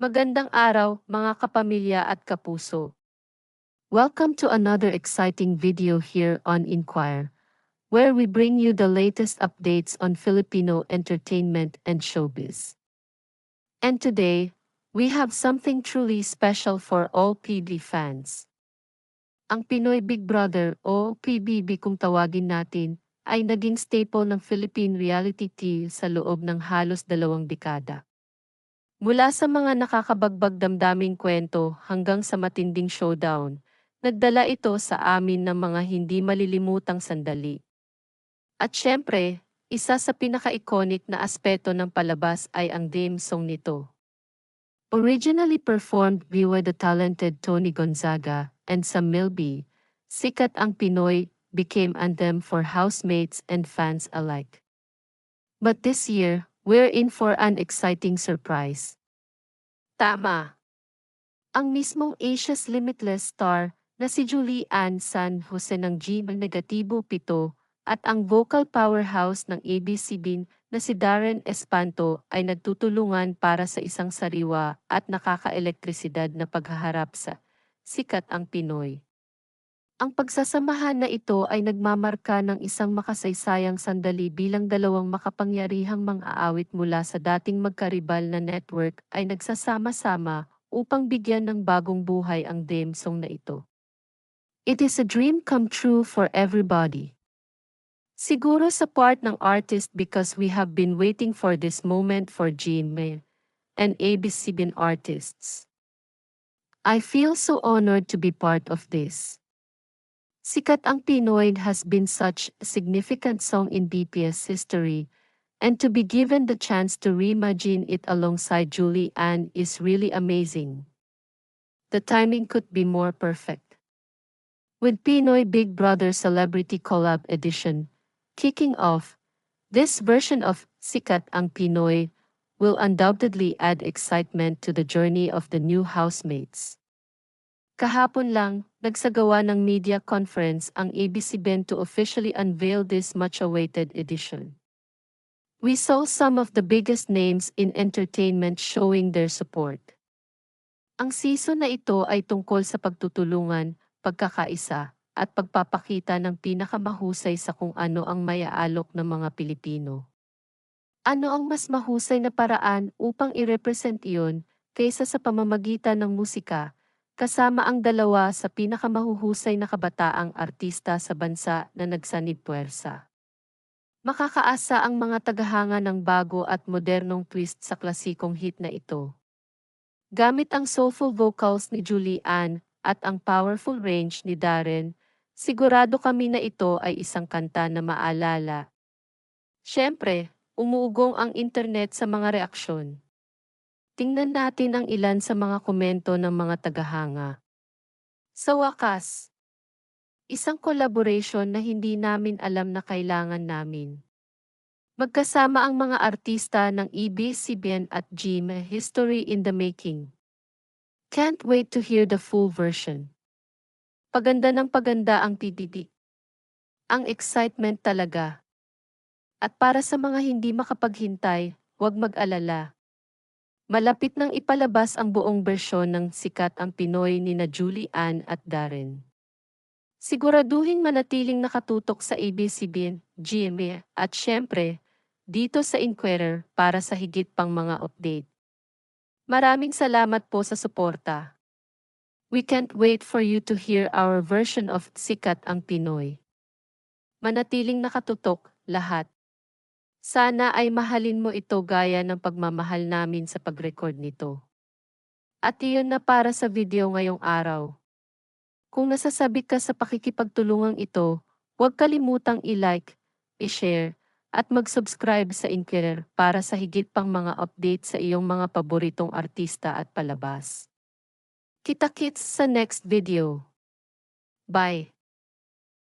Magandang araw, mga kapamilya at kapuso. Welcome to another exciting video here on Inquire, where we bring you the latest updates on Filipino entertainment and showbiz. And today, we have something truly special for all PB fans. Ang Pinoy Big Brother o PBB kung tawagin natin ay naging staple ng Philippine reality TV sa loob ng halos dalawang dekada. Mula sa mga nakakabagbag damdaming kwento hanggang sa matinding showdown, nagdala ito sa amin ng mga hindi malilimutang sandali. At syempre, isa sa pinaka-iconic na aspeto ng palabas ay ang theme song nito. Originally performed by the talented Tony Gonzaga and Sam Milby, Sikat ang Pinoy became anthem for housemates and fans alike. But this year, we're in for an exciting surprise. Tama. Ang mismong Asia's Limitless star na si Julie Ann San Jose ng G Negatibo 7 at ang vocal powerhouse ng ABCBIN na si Darren Espanto ay nagtutulungan para sa isang sariwa at nakakaelektrisidad na paghaharap sa Sikat ang Pinoy. Ang pagsasamahan na ito ay nagmamarka ng isang makasaysayang sandali bilang dalawang makapangyarihang mang-aawit mula sa dating magkaribal na network ay nagsasama-sama upang bigyan ng bagong buhay ang theme song na ito. It is a dream come true for everybody. Siguro sa part ng artist because we have been waiting for this moment for GMA and ABCBN artists. I feel so honored to be part of this. Sikat ang Pinoy has been such a significant song in BPS history, and to be given the chance to reimagine it alongside Julie Ann is really amazing. The timing could be more perfect. With Pinoy Big Brother Celebrity Collab Edition kicking off, this version of Sikat ang Pinoy will undoubtedly add excitement to the journey of the new housemates. Kahapon lang, nagsagawa ng media conference ang ABC-BEN to officially unveil this much-awaited edition. We saw some of the biggest names in entertainment showing their support. Ang season na ito ay tungkol sa pagtutulungan, pagkakaisa, at pagpapakita ng pinakamahusay sa kung ano ang mayaalok ng mga Pilipino. Ano ang mas mahusay na paraan upang i-represent iyon kaysa sa pamamagitan ng musika, kasama ang dalawa sa pinakamahuhusay na kabataang artista sa bansa na nagsanib puwersa. Makakaasa ang mga tagahanga ng bago at modernong twist sa klasikong hit na ito. Gamit ang soulful vocals ni Julie Ann at ang powerful range ni Darren, sigurado kami na ito ay isang kanta na maalala. Siyempre, umuugong ang internet sa mga reaksyon. Tingnan natin ang ilan sa mga komento ng mga tagahanga. Sa wakas, isang collaboration na hindi namin alam na kailangan namin. Magkasama ang mga artista ng EBCBN at GM History in the Making. Can't wait to hear the full version. Paganda ng paganda ang PDD. Ang excitement talaga. At para sa mga hindi makapaghintay, huwag mag-alala. Malapit nang ipalabas ang buong bersyon ng Sikat ang Pinoy ni na Julie Ann at Darren. Siguraduhin manatiling nakatutok sa ABCBN, GMA at syempre, dito sa Inquirer para sa higit pang mga update. Maraming salamat po sa suporta. We can't wait for you to hear our version of Sikat ang Pinoy. Manatiling nakatutok, lahat. Sana ay mahalin mo ito gaya ng pagmamahal namin sa pag-record nito. At iyon na para sa video ngayong araw. Kung nasasabik ka sa pakikipagtulungang ito, huwag kalimutang i-like, i-share, at mag-subscribe sa Inquirer para sa higit pang mga update sa iyong mga paboritong artista at palabas. Kita-kits sa next video. Bye!